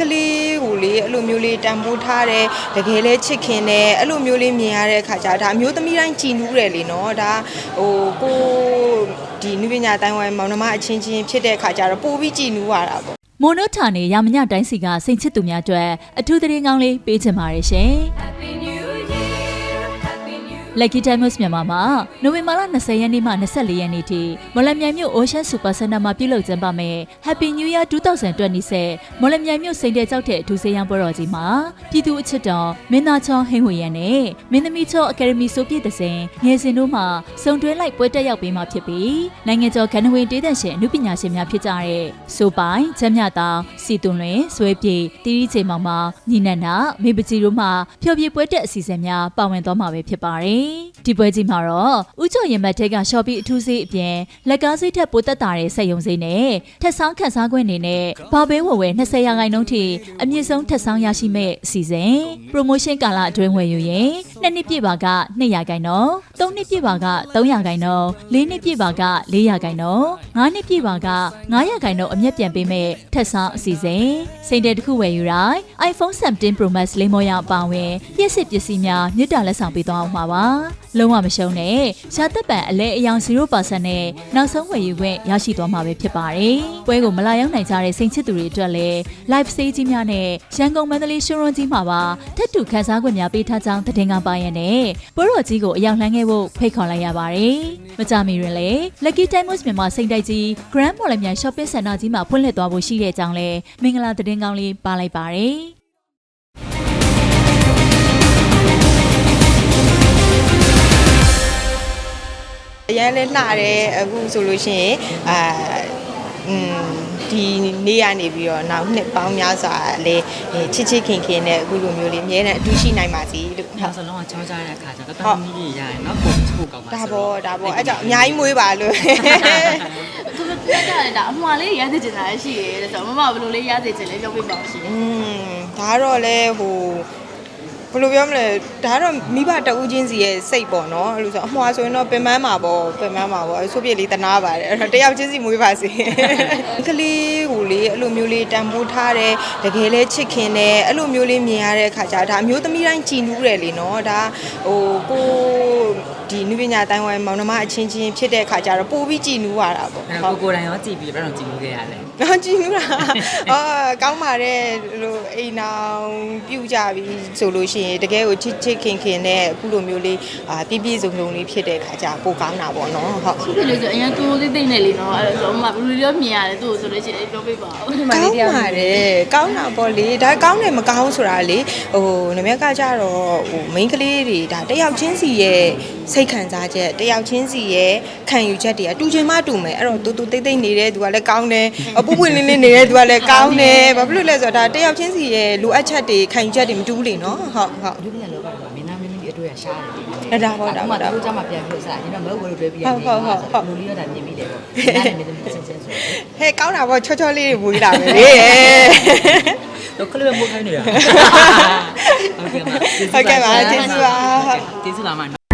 ကလေးကိုလေအဲ့လိုမျိုးလေးတန်ဖိုးထားတယ်တကယ်လဲချစ်ခင်တယ်အဲ့လိုမျိုးလေးမြင်ရတဲ့အခါကျဒါအမျိုးသမီးတိုင်းကြည်နူးတယ်လေနော်ဒါဟိုကိုဒီနုပညာတိုင်းဝိုင်းမောင်နှမအချင်းချင်းဖြစ်တဲ့အခါကျတော့ပိုပြီးကြည်နူးရတာပေါ့မိုနိုထာနေရမညတိုင်းစီကစိန်ချစ်သူများအတွက်အထူးသတင်းကောင်းလေးပေးချင်ပါတယ်ရှင်။ Lucky Diamonds မြန်မာမှာနိုဝင်ဘာလ20ရက်နေ့မှ24ရက်နေ့ထိမော်လမြိုင်မြို့ Ocean Super Center မှာပြုလုပ်ကျင်းပမယ် Happy New Year 2020မော်လမြိုင်မြို့စိန်တဲ့ကြောက်တဲ့အထူးစေးရန်ပွဲတော်ကြီးမှာပြည်သူအချစ်တော်မင်းသားချောဟင်းဝေရန်နဲ့မင်းသမီးချောအကယ်ဒမီဆိုပြည့်တဲ့စဉ်ငယ်စဉ်တို့မှစုံတွဲလိုက်ပွဲတက်ရောက်ပေးမှာဖြစ်ပြီးနိုင်ငံကျော်ကဏ္ဍဝင်တေးသန့်ရှင်အမှုပညာရှင်များဖြစ်ကြတဲ့ဆိုပိုင်ချမ်းမြတောင်စီတွန်လွင်ဆွဲပြေတီရီချိန်မောင်မောင်ညီနန္ဒမေပကြီးတို့မှဖျော်ဖြေပွဲတက်အစီအစဉ်များပါဝင်သွားမှာပဲဖြစ်ပါတယ်။ဒီပွဲကြီးမှာတော့ဥကျော်ရင်မတ်ထက်ကရှော့ပီအထူးစေးအပြင်လက်ကားစိတ်ထက်ပိုတက်တာတဲ့စက်ယုံစိနဲ့ထက်ဆောင်ခန်းစားခွင့်နေနဲ့ဘာဘဲဝယ်ဝယ်20ရာခိုင်နှုန်းထိအမြင့်ဆုံးထက်ဆောင်ရရှိမဲ့အစီအစဉ် promotion ကာလအတွင်းဝယ်ယူရင် နှစ်နှစ်ပြည့်ပါက2ရာခိုင်နှုန်းသုံးနှစ်ပြည့်ပါက3ရာခိုင်နှုန်းလေးနှစ်ပြည့်ပါက4ရာခိုင်နှုန်းငါးနှစ်ပြည့်ပါက9ရာခိုင်နှုန်းအမြတ်ပြန်ပေးမဲ့ထက်ဆောင်အစီအစဉ်စိန်တဲ့တစ်ခုဝယ်ယူတိုင်း iPhone 17 Pro Max လေးမောရအပါအဝင်ပြည့်စစ်ပစ္စည်းများမြစ်တာလက်ဆောင်ပေးသွားအောင်ပါပါလုံးဝမရှုံးနဲ့ရှားသက်ပံအလဲအယောင်0%နဲ့နောက်ဆုံးဝယ်ယူခွင့်ရရှိသွားမှာပဲဖြစ်ပါတယ်ပွဲကိုမလာရောက်နိုင်ကြတဲ့စိန်ချစ်သူတွေအတွက်လည်း live stage ကြီးများနဲ့ရန်ကုန်မန္တလေးရှုံးရွန်ကြီးမှာပါထက်တူခန်းစားခွင့်များပေးထားကြောင်းသတင်းကပါရတဲ့ပွဲတော်ကြီးကိုအရောက်လှမ်းခဲ့ဖို့ဖိတ်ခေါ်လိုက်ရပါတယ်မကြမီတွင်လည်း Lucky Diamonds မြန်မာစိန်တိုက်ကြီး Grand Mall မြန် shopping center ကြီးမှာဖွင့်လှစ်သွားဖို့ရှိတဲ့အကြောင်းလည်းမင်္ဂလာသတင်းကောင်းလေးပါလိုက်ပါတယ် အရန်လဲလှတယ်အခုဆိုလို့ရှိရင်အာ อืมဒီနေ့ကနေပြီးတော့နောက်နှစ်ပေါင်းများစွာလဲချစ်ချစ်ခင်ခင်နဲ့အခုလိုမျိုးလေးအများနဲ့အတူရှိနိုင်ပါစေလို့ ။နောက်စလုံးကချောကြတဲ့အခါကျတော့တော်တော်မီးကြီးရရင်နော်ပုံချို့ကောင်းပါ ဒါပေါ့ဒါပေါ့အဲ့ကြောင့်အများကြီးမွေးပါလို့ သူတို့ပြောကြတယ်ဒါအမှားလေးရစေချင်တာရှိရဲတဲ့ဆိုတော့မမဘယ်လိုလေးရစေချင်လဲပြောပြပါဦးရှင် อืมဒါတော့လဲဟို ဘယ်လိုပြောမလဲဒါကတော့မိဘတအူးချင်းစီရဲ့စိတ်ပေါ့နော်အဲ့လိုဆိုအမှားဆိုရင်တော့ပင်ပန်းမှာပေါ့ပင်ပန်းမှာပေါ့ဆိုပြစ်လေးတနာပါတယ်အဲ့တော့တယောက်ချင်းစီမွေးပါစေကလေးကိုလေအဲ့လိုမျိုးလေးတန်ဖိုးထားတယ်တကယ်လဲချစ်ခင်တယ်အဲ့လိုမျိုးလေးမြင်ရတဲ့အခါကျဒါအမျိုးသမီးတိုင်းကြည်နူးတယ်လေနော်ဒါဟိုကိုဒီနုပညာတိုင်းဝိုင်းမောင်နှမအချင်းချင်းဖြစ်တဲ့အခါကျတော့ပိုပြီးကြည်နူးရတာပေါ့။အဲ့တော့ကိုကိုယ်တိုင်ရောကြည့်ပြီးတော့တော့ကြည့်လို့ခဲ့ရတယ်တော့ကြည့်နူးတာအာကောင်းပါတယ်လို့အိမ်အောင်ပြုတ်ကြပြီဆိုလို့ရှိရင်တကယ်ကိုချစ်ချစ်ခင်ခင်နဲ့အခုလိုမျိုးလေးအာပြည့်ပြည့်စုံစုံလေးဖြစ်တဲ့ခါကျပိုကောင်းတာပေါ့နော်ဟုတ်ခုဖြစ်လို့ဆိုအရင်တူသေးသေးနဲ့လीနော်အဲ့တော့မမဘယ်လိုလေးမြင်ရတယ်သူ့ကိုဆိုလို့ရှိရင်ပြောပြပါဦးကောင်းပါတယ်ကောင်းတာပေါ့လေဒါကောင်းတယ်မကောင်းဆိုတာလေဟိုနမက်ကကြတော့ဟို main ကလေးတွေဒါတယောက်ချင်းစီရဲ့စိတ်ခံစားချက်တယောက်ချင်းစီရဲ့ခံယူချက်တွေကတူချင်မှတူမယ်အဲ့တော့တူတူတိတ်တိတ်နေတဲ့သူကလည်းကောင်းတယ်အပူပွင့်လင်းလင်းနေတဲ့သူကလည်းကောင်းတယ်ဘာဖြစ်လို့လဲဆိုတော့ဒါတယောက်ချင်းစီရဲ့လိုအပ်ချက်တွေခံယူချက်တွေမတူဘူးလေနော်ဟုတ်ဟုတ်။လူပြန်လောကတော့မင်းသားမင်းသမီးအတွေ့ရရှားတယ်ဒီအဲ့ဒါဟုတ်တာဟုတ်တာတို့ကြမှာပြန်ပြီးစားရင်တော့မဟုတ်ဘူးလို့တွဲပြီးဟုတ်ဟုတ်ဟုတ်ဟုတ်လူလေးရတာမြင်ပြီးတယ်ပေါ့။နားလည်းမင်းသမီးချင်းချင်းဆိုဟဲ့ကောင်းတာပေါ့ချောချောလေးတွေမွေးတာပဲလေ။တော့ခလေးပဲမိုးခိုင်းနေတာ။ဟုတ်ကဲ့ပါဟုတ်ကဲ့ပါကျေးဇူးပါဟုတ်ကျေးဇူးပါမ